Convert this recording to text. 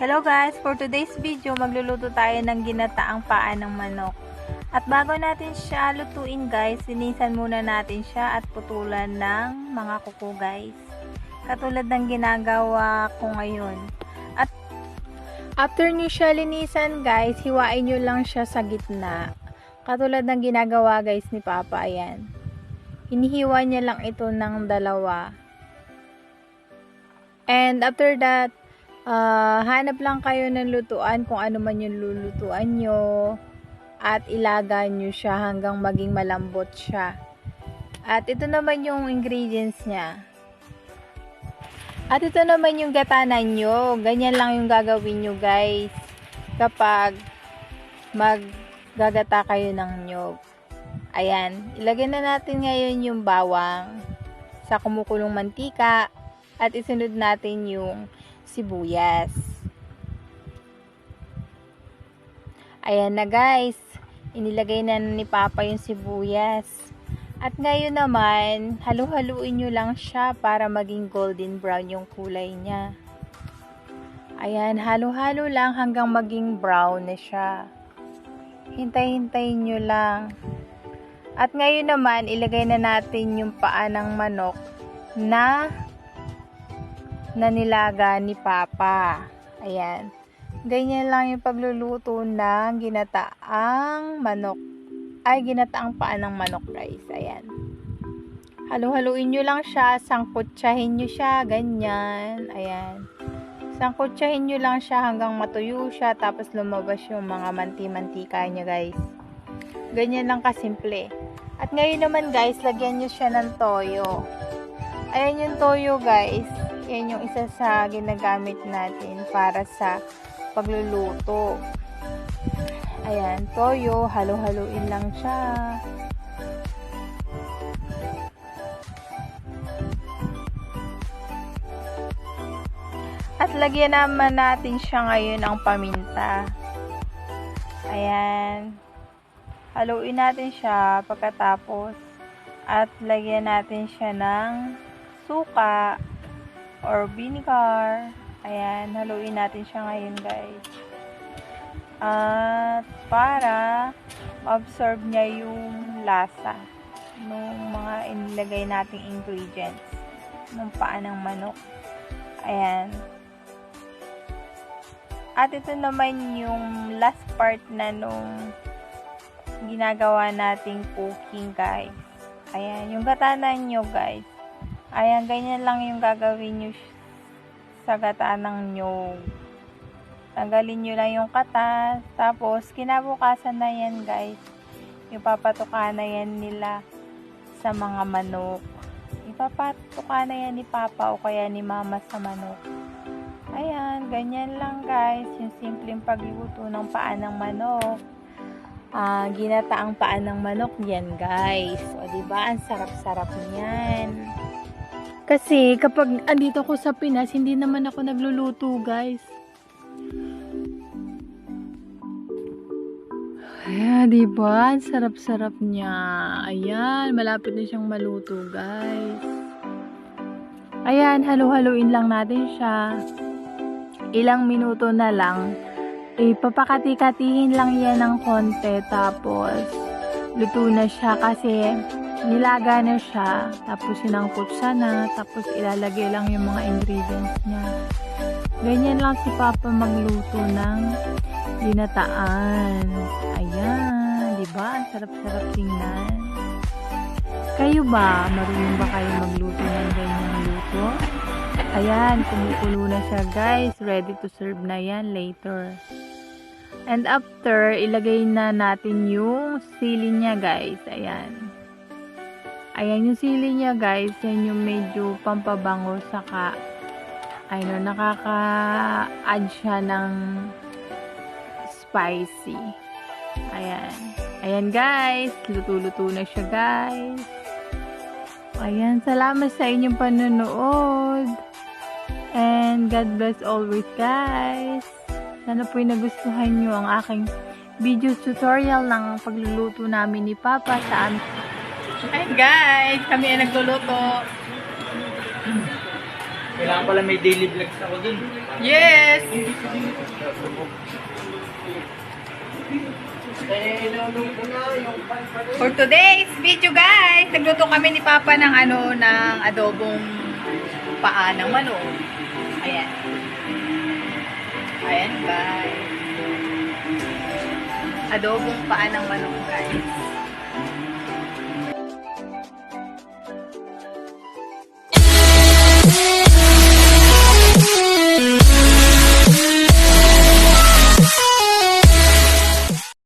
Hello guys! For today's video, magluluto tayo ng ginataang paa ng manok. At bago natin siya lutuin guys, sinisan muna natin siya at putulan ng mga kuko guys. Katulad ng ginagawa ko ngayon. At after nyo siya linisan guys, hiwain nyo lang siya sa gitna. Katulad ng ginagawa guys ni Papa, ayan. Hinihiwa niya lang ito ng dalawa. And after that, Ah, hanap lang kayo ng lutuan kung ano man yung lulutuan nyo at ilaga nyo siya hanggang maging malambot siya. At ito naman yung ingredients niya. At ito naman yung gatanan nyo. Ganyan lang yung gagawin nyo guys kapag maggagata kayo ng nyog. Ayan, ilagay na natin ngayon yung bawang sa kumukulong mantika at isunod natin yung sibuyas. Ayan na guys. Inilagay na ni Papa yung sibuyas. At ngayon naman, halu-haluin nyo lang siya para maging golden brown yung kulay niya. Ayan, halo-halo lang hanggang maging brown na siya. Hintay-hintayin nyo lang. At ngayon naman, ilagay na natin yung paa ng manok na na nilaga ni Papa. Ayan. Ganyan lang yung pagluluto ng ginataang manok. Ay, ginataang paa ng manok, guys. Ayan. Halu-haluin nyo lang siya. Sangkutsahin nyo siya. Ganyan. Ayan. Sangkutsahin nyo lang siya hanggang matuyo siya. Tapos lumabas yung mga manti-mantika niya, guys. Ganyan lang kasimple. At ngayon naman, guys, lagyan nyo siya ng toyo. Ayan yung toyo, guys. Yan yung isa sa ginagamit natin para sa pagluluto. Ayan, toyo, halo-haluin lang siya. At lagyan naman natin siya ngayon ng paminta. Ayan. Haluin natin siya pagkatapos at lagyan natin siya ng suka or vinegar. Ayan, haluin natin siya ngayon guys. At para absorb niya yung lasa ng mga inilagay nating ingredients ng paa ng manok. Ayan. At ito naman yung last part na nung ginagawa nating cooking guys. Ayan, yung gatanan nyo guys. Ayan, ganyan lang yung gagawin nyo sa gata ng nyog. Tanggalin nyo lang yung katas. Tapos, kinabukasan na yan, guys. Yung papatuka na yan nila sa mga manok. Ipapatuka na yan ni Papa o kaya ni Mama sa manok. Ayan, ganyan lang, guys. Yung simpleng pagluto ng paa ng manok. Ah, ginataang paa ng manok yan, guys. O, diba? Ang sarap-sarap niyan. Kasi kapag andito ako sa Pinas, hindi naman ako nagluluto, guys. Ayan, di ba? Sarap-sarap niya. Ayan, malapit na siyang maluto, guys. Ayan, halu-haluin lang natin siya. Ilang minuto na lang. Ipapakati-katihin lang yan ng konti. Tapos, luto na siya kasi nilaga na siya, tapos sinangkot siya na, tapos ilalagay lang yung mga ingredients niya. Ganyan lang si Papa magluto ng ginataan. Ayan, di ba? Ang sarap-sarap tingnan. Kayo ba? Marunong ba kayo magluto ng ganyang luto? Ayan, kumukulo na siya guys. Ready to serve na yan later. And after, ilagay na natin yung sili niya guys. Ayan. Ayan yung sili niya guys. Yan yung medyo pampabango saka ano, nakaka-add siya ng spicy. Ayan. Ayan guys. Luto-luto na siya guys. Ayan. Salamat sa inyong panonood. And God bless always guys. Sana po'y nagustuhan nyo ang aking video tutorial ng pagluluto namin ni Papa sa aming Hi guys! Kami ay nagluluto. Kailangan pala may daily vlogs ako dun. Yes! For today's video guys, nagluto kami ni Papa ng ano, ng adobong paa ng manok. Ayan. Ayan guys. Adobong paa ng manok guys.